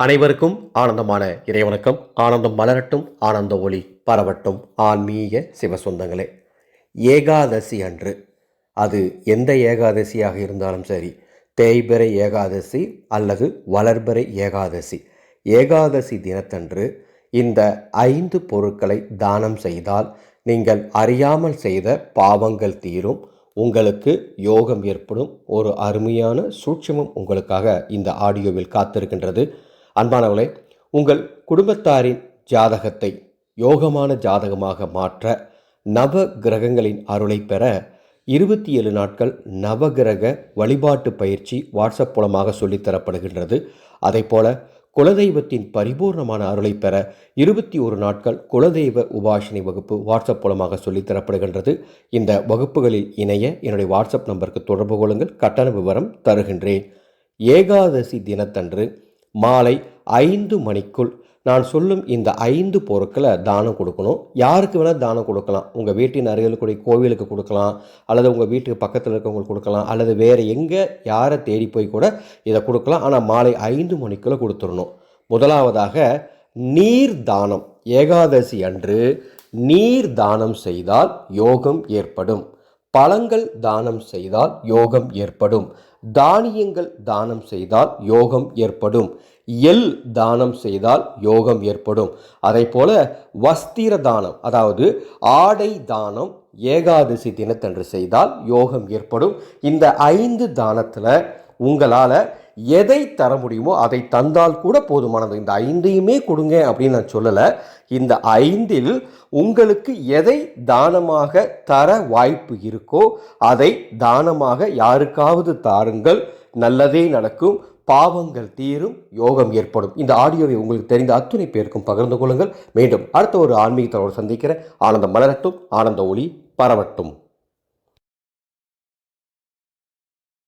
அனைவருக்கும் ஆனந்தமான இறைவணக்கம். ஆனந்தம் மலரட்டும் ஆனந்த ஒளி பரவட்டும். ஆன்மீக சிவசொந்தங்களே ஏகாதசி அன்று. அது எந்த ஏகாதசியாக இருந்தாலும் சரி தேய்பிறை ஏகாதசி அல்லது வளர்பிறை ஏகாதசி. ஏகாதசி தினத்தன்று இந்த ஐந்து பொருட்களை தானம் செய்தால் நீங்கள் அறியாமல் செய்த பாவங்கள் தீரும். உங்களுக்கு யோகம் ஏற்படும். ஒரு அருமையான சூட்சமம் உங்களுக்காக இந்த ஆடியோவில் காத்திருக்கின்றது. அன்பானவர்களே உங்கள் குடும்பத்தாரின் ஜாதகத்தை யோகமான ஜாதகமாக மாற்ற நவ கிரகங்களின் அருளை பெற இருபத்தி ஏழு நாட்கள் நவகிரக வழிபாட்டு பயிற்சி வாட்ஸ்அப் மூலமாக சொல்லித்தரப்படுகின்றது. அதைப்போல குலதெய்வத்தின் பரிபூர்ணமான அருளை பெற இருபத்தி ஒரு நாட்கள் குலதெய்வ உபாசனை வகுப்பு வாட்ஸ்அப் மூலமாக சொல்லித்தரப்படுகின்றது. இந்த வகுப்புகளில் இணைய என்னுடைய வாட்ஸ்அப் நம்பருக்கு தொடர்பு கொள்ளுங்கள் கட்டண விவரம் தருகின்றேன். ஏகாதசி தினத்தன்று மாலை ஐந்து மணிக்குள் நான் சொல்லும் இந்த ஐந்து பொருட்களை தானம் கொடுக்கணும். யாருக்கு வேணால் தானம் கொடுக்கலாம். உங்கள் வீட்டின் அருகில் கூடிய கோவிலுக்கு கொடுக்கலாம் அல்லது உங்கள் வீட்டுக்கு பக்கத்தில் இருக்கவங்களுக்கு கொடுக்கலாம் அல்லது வேறு எங்கே யாரை தேடி போய் கூட இதை கொடுக்கலாம். ஆனால் மாலை ஐந்து மணிக்குள்ளே கொடுத்துடணும். முதலாவதாக நீர் தானம். ஏகாதசி அன்று நீர் தானம் செய்தால் யோகம் ஏற்படும். பழங்கள் தானம் செய்தால் யோகம் ஏற்படும். தானியங்கள் தானம் செய்தால் யோகம் ஏற்படும். எல் தானம் செய்தால் யோகம் ஏற்படும். அதே போல வஸ்திர தானம் அதாவது ஆடை தானம் ஏகாதசி தினத்தன்று செய்தால் யோகம் ஏற்படும். இந்த ஐந்து தானத்தில் உங்களால் எதை தர முடியுமோ அதை தந்தால் கூட போதுமானது. இந்த ஐந்தையுமே கொடுங்க அப்படின்னு நான் சொல்லலை. இந்த ஐந்தில் உங்களுக்கு எதை தானமாக தர வாய்ப்பு இருக்கோ அதை தானமாக யாருக்காவது தாருங்கள். நல்லதே நடக்கும். பாவங்கள் தீரும். யோகம் ஏற்படும். இந்த ஆடியோவை உங்களுக்கு தெரிந்த அத்துணை பேருக்கும் பகிர்ந்து கொள்ளுங்கள். மீண்டும் அடுத்த ஒரு ஆன்மீகத்தோடு சந்திக்கிறேன். ஆனந்தம் மலரட்டும். ஆனந்த ஒளி பரவட்டும்.